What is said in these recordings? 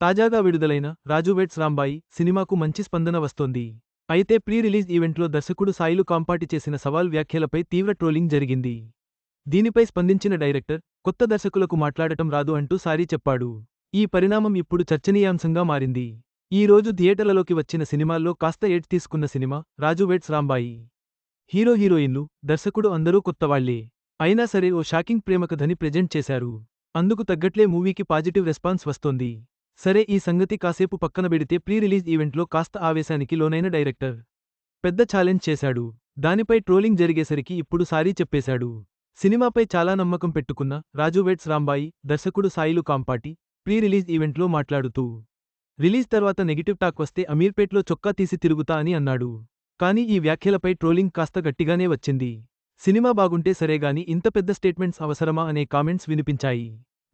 తాజాగా విడుదలైన రాజు వెట్స్ రాంబాయి సినిమాకు మంచి స్పందన వస్తోంది. అయితే ప్రీ రిలీజ్ ఈవెంట్లో దర్శకుడు సాయిలు కాంపాటి చేసిన సవాల్ వ్యాఖ్యలపై తీవ్ర ట్రోలింగ్ జరిగింది. దీనిపై స్పందించిన డైరెక్టర్ కొత్త దర్శకులకు మాట్లాడటం రాదు అంటూ సారీ చెప్పాడు. ఈ పరిణామం ఇప్పుడు చర్చనీయాంశంగా మారింది. ఈ రోజు థియేటర్లలోకి వచ్చిన సినిమాల్లో కాస్త ఏట్ తీసుకున్న సినిమా రాజు వెట్స్ రాంబాయి. హీరో హీరోయిన్లు దర్శకుడు అందరూ కొత్తవాళ్ళే. అయినా సరే ఓ షాకింగ్ ప్రేమకథని ప్రెజెంట్ చేశారు. అందుకు తగ్గట్లే మూవీకి పాజిటివ్ రెస్పాన్స్ వస్తోంది. సరే ఈ సంగతి కాసేపు పక్కన పెడితే ప్రీ రిలీజ్ ఈవెంట్లో కాస్త ఆవేశానికి లోనైన డైరెక్టర్. పెద్ద ఛాలెంజ్ చేశాడు. దానిపై ట్రోలింగ్ జరిగేసరికి ఇప్పుడు సారీ చెప్పేశాడు. సినిమాపై చాలా నమ్మకం పెట్టుకున్న రాజు వెట్స్ రాంబాయి దర్శకుడు సాయిలు కాంపాటి ప్రీ రిలీజ్ ఈవెంట్లో మాట్లాడుతూ రిలీజ్ తర్వాత నెగిటివ్ టాక్ వస్తే అమీర్పేట్లో చొక్కా తీసి తిరుగుతా అని అన్నాడు. కానీ ఈ వ్యాఖ్యలపై ట్రోలింగ్ కాస్త గట్టిగానే వచ్చింది. సినిమా బాగుంటే సరేగాని ఇంత పెద్ద స్టేట్మెంట్స్ అవసరమా అనే కామెంట్స్ వినిపించాయి.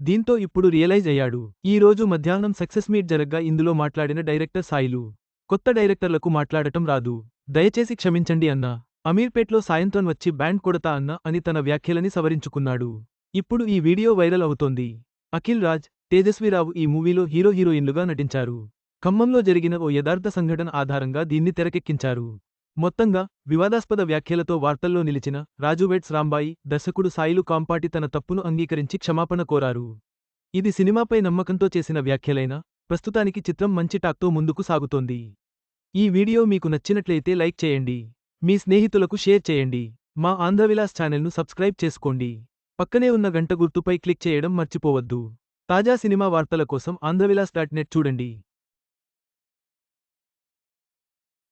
దీంతో ఇప్పుడు రియలైజ్ అయ్యాడు. ఈ రోజు మధ్యాహ్నం సక్సెస్ మీట్ జరగ్గా ఇందులో మాట్లాడిన డైరెక్టర్ సాయిలు. కొత్త డైరెక్టర్లకు మాట్లాడటం రాదు. దయచేసి క్షమించండి అన్నా. అమీర్పేట్లో సాయంత్రం వచ్చి బ్యాండ్ కొడతా అన్నా అని తన వ్యాఖ్యలని సవరించుకున్నాడు. ఇప్పుడు ఈ వీడియో వైరల్ అవుతోంది. అఖిల్ రాజ్ తేజస్వీరావు ఈ మూవీలో హీరో హీరోయిన్లుగా నటించారు. ఖమ్మంలో జరిగిన ఓ యథార్థ సంఘటన ఆధారంగా దీన్ని తెరకెక్కించారు. మొత్తంగా వివాదాస్పద వ్యాఖ్యలతో వార్తల్లో నిలిచిన రాజువేట్స్ రాంబాయి దర్శకుడు సాయిలు కాంపాటి తన తప్పును అంగీకరించి క్షమాపణ కోరారు. ఇది సినిమాపై నమ్మకంతో చేసిన వ్యాఖ్యలైనా ప్రస్తుతానికి చిత్రం మంచి టాక్తో ముందుకు సాగుతోంది. ఈ వీడియో మీకు నచ్చినట్లయితే లైక్ చేయండి. మీ స్నేహితులకు షేర్ చేయండి. మా ఆంధ్రవిలాస్ ఛానల్ను సబ్స్క్రైబ్ చేసుకోండి. పక్కనే ఉన్న గంట గుర్తుపై క్లిక్ చేయడం మర్చిపోవద్దు. తాజా సినిమా వార్తల కోసం ఆంధ్రవిలాస్ డాట్ నెట్ చూడండి.